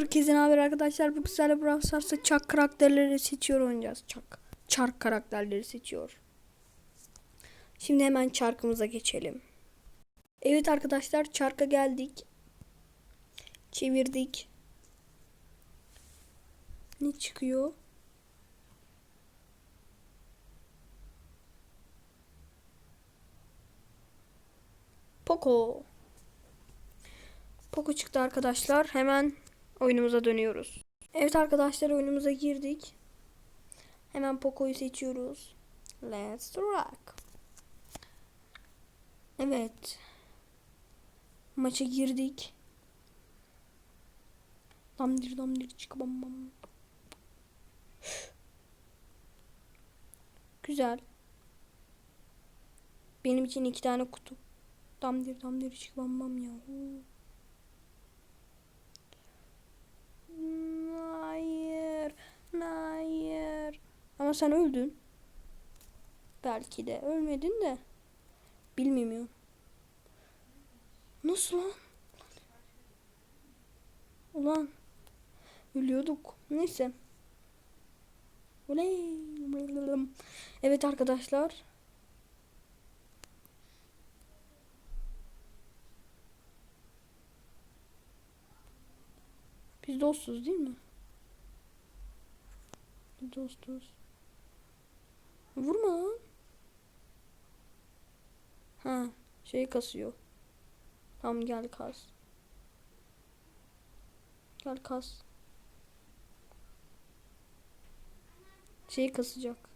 Herkese haber arkadaşlar. Bu güzel Brawl Stars'ta çak karakterleri seçiyor oynayacağız. Çak. Çark karakterleri seçiyor. Şimdi hemen çarkımıza geçelim. Evet arkadaşlar çarka geldik. Çevirdik. Ne çıkıyor? Poco. Poco çıktı arkadaşlar. Hemen oyunumuza dönüyoruz. Evet arkadaşlar oyunumuza girdik. Hemen Poco'yu seçiyoruz. Let's rock. Evet. Maça girdik. Damdir damdir çık bam bam. Güzel. Benim için iki tane kutu. Damdir damdir çık bam bam ya. Hayır. Hayır. Ama sen öldün. Belki de. Ölmedin de. Bilmiyorum. Nasıl lan? Ulan. Ölüyorduk. Neyse. Evet arkadaşlar. Biz dostuz değil mi? Biz dostuz. Vurma lan. Ha, şey kasıyor. Tamam gel kas. Gel kas. Şey kasacak.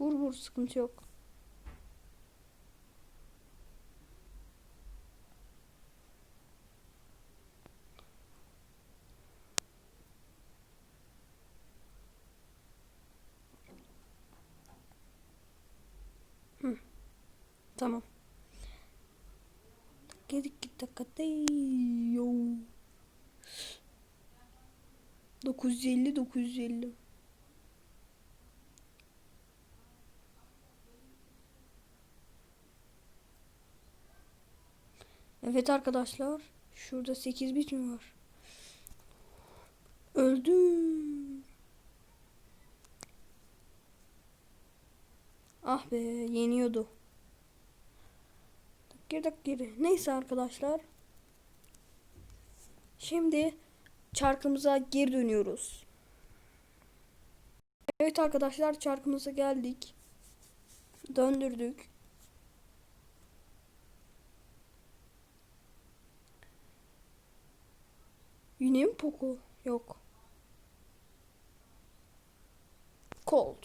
Vur vur sıkıntı yok. Tamam. Gedik git dakika yo. 950 950. Evet arkadaşlar. Şurada 8 bit mi var? Öldüm. Ah be yeniyordu. Girdik geri. Neyse arkadaşlar. Şimdi çarkımıza geri dönüyoruz. Evet arkadaşlar çarkımıza geldik. Döndürdük. Yine mi Poco? Yok. Cold.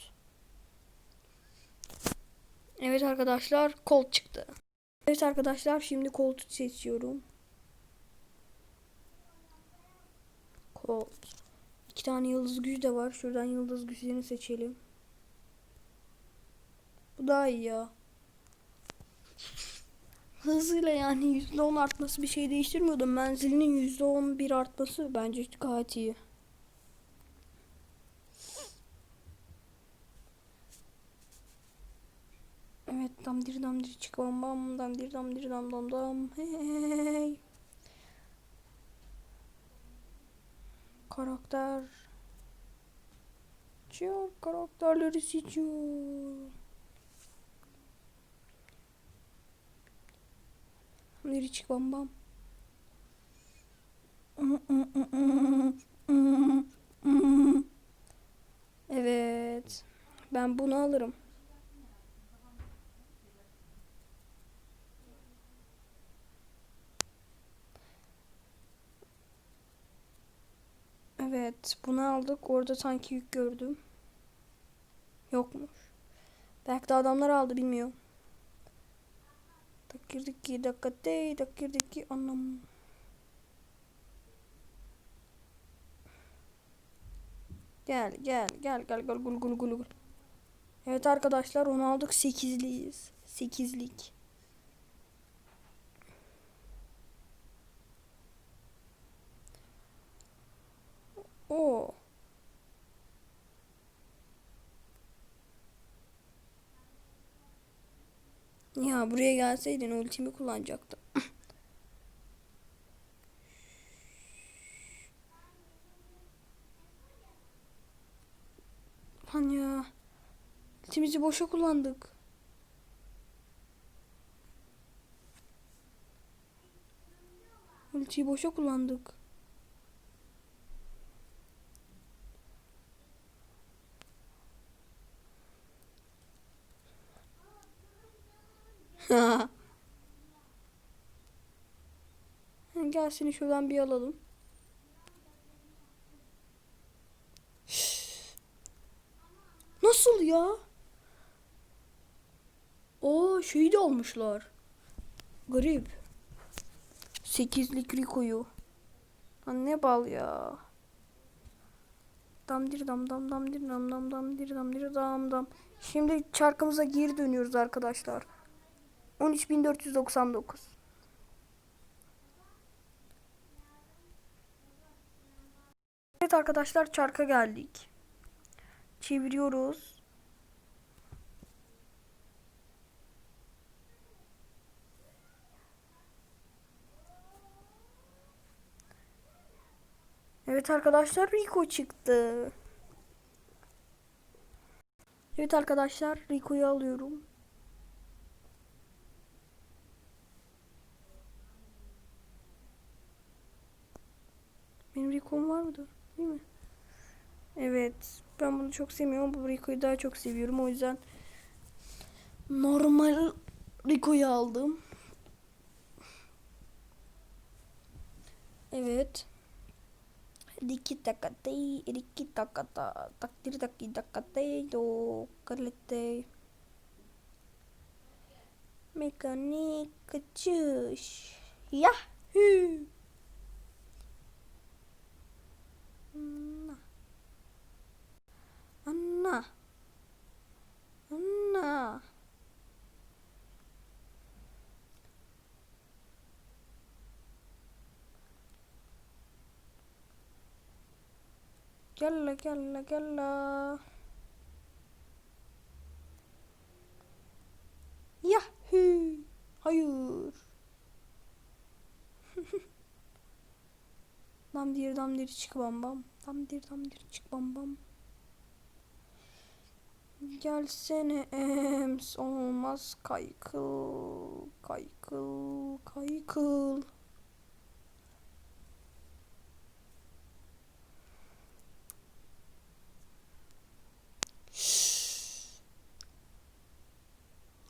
Evet arkadaşlar Colt çıktı. Evet arkadaşlar şimdi koltuğu seçiyorum. Colt. İki tane yıldız gücü de var. Şuradan yıldız güçlerini seçelim. Bu daha iyi ya. Hızıyla yani %10 artması bir şey değiştirmiyordu. Menzilinin %11 artması bence gayet iyi. Evet damdir damdir çık bam bam damdir damdir dam dam dam hey. Karakter Çıkıyor karakterleri seçiyor. Damdir çık bam bam. Evet. Ben bunu alırım. Evet, bunu aldık. Orada sanki yük gördüm. Yokmuş. Belki de adamlar aldı bilmiyorum. Dakirdik ki dakika dey dakirdik ki anlam. Gel gel gel gel gel gul gul gul gul. Evet arkadaşlar onu aldık 8'liyiz. 8'lik. Ya buraya gelseydin ultimi kullanacaktım. Lan ya. Ultimizi boşa kullandık. Ultiyi boşa kullandık. Gel seni şuradan bir alalım. Nasıl ya? O şey de olmuşlar. Garip. Sekizlik Rico'yu. Lan ne bal ya. Dam dir dam dam dam dir dam dam dam dir dam dir dam dam. Şimdi çarkımıza geri dönüyoruz arkadaşlar. 13499. Evet arkadaşlar çarka geldik. Çeviriyoruz. Evet arkadaşlar Rico çıktı. Evet arkadaşlar Rico'yu alıyorum. Rico'm var mıdır? Değil mi? Evet. Ben bunu çok sevmiyorum. Bu Rico'yu daha çok seviyorum. O yüzden normal Rico'yu aldım. Evet. Riki takatei, riki takata, takdir taki takatei do kalete. Mekanik kaçış. Yahoo! Anna. Anna. Anna. Gella gella gella. Yahoo! Hayır. Dam dir dam dir çık bam bam. Dam dir dam dir çık bam bam. Gelsene ems olmaz kaykıl kaykıl kaykıl.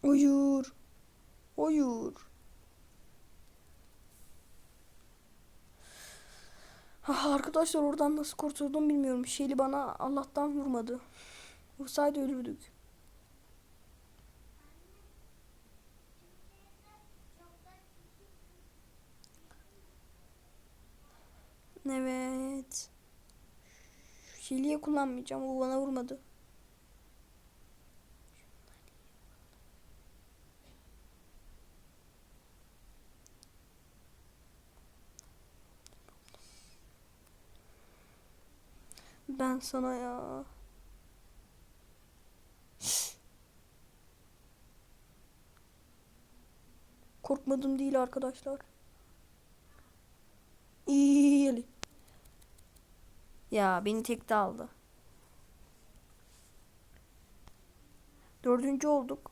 Uyur. Uyur. Arkadaşlar oradan nasıl kurtuldum bilmiyorum. Şeyli bana Allah'tan vurmadı. Vursaydı ölürdük. Evet. Şiliye kullanmayacağım. O bana vurmadı. Ben sana ya. Korkmadım değil arkadaşlar. İyi. Ya beni tekte aldı. Dördüncü olduk.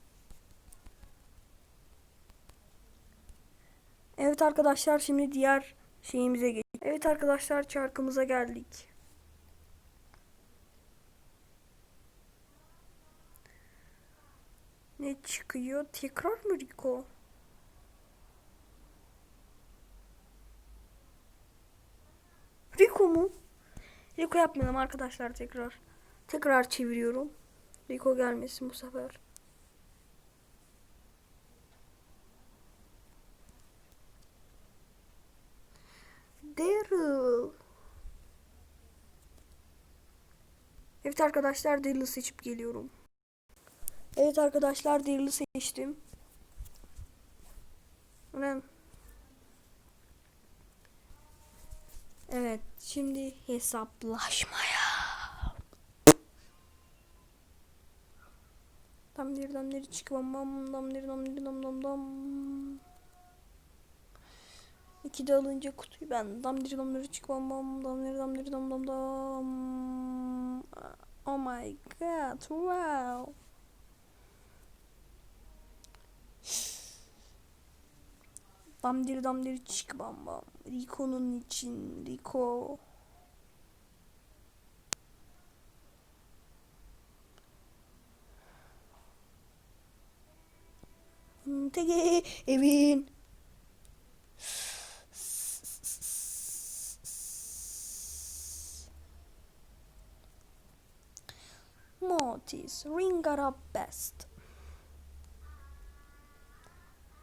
Evet arkadaşlar şimdi diğer şeyimize geç. Evet arkadaşlar çarkımıza geldik. Ne çıkıyor? Tekrar mı Rico? Rico mu? Rico yapmayalım arkadaşlar tekrar. Tekrar çeviriyorum. Rico gelmesin bu sefer. Daryl. Evet arkadaşlar Daryl'ı seçip geliyorum. Evet arkadaşlar Daryl'ı seçtim. Evet şimdi hesaplaşmaya. Tam bir damleri çıkmam bam damleri damleri dam dam dam. İki de alınca kutuyu ben damleri damleri çıkmam bam damleri damleri dam dam dam. Oh my god, wow. Damdir damdir çık bam bam. Rico'nun için Rico. Tege evin. Mortis, ring up best.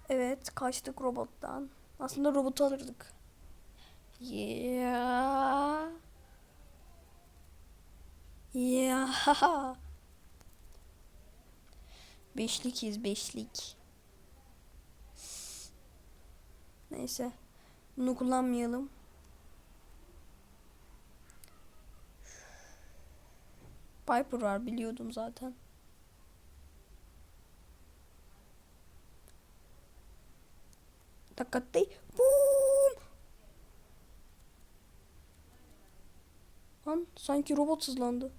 Evet, kaçtık robottan. Aslında robotu alırdık. Yeah. Yeah. Beşlikiz, beşlik. Neyse. Bunu kullanmayalım. Piper var biliyordum zaten. Değil. Boom! Lan sanki robot hızlandı.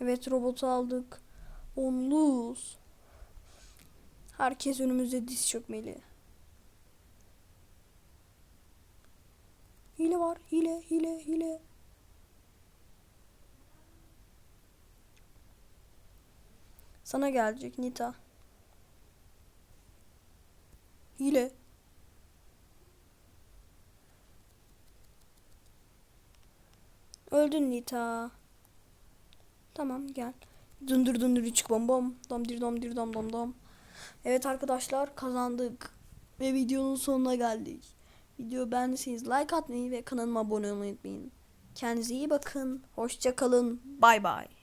Evet robotu aldık. On lose. Herkes önümüzde diz çökmeli. Hile var. Hile, hile, hile. Sana gelecek Nita. Hile. Öldün Nita. Tamam gel. Dındır dındır çık bom bom. Dam dir dam dir dam dam dam. Evet arkadaşlar kazandık. Ve videonun sonuna geldik. Video beğendiyseniz like atmayı ve kanalıma abone olmayı unutmayın. Kendinize iyi bakın. Hoşça kalın. Bay bay.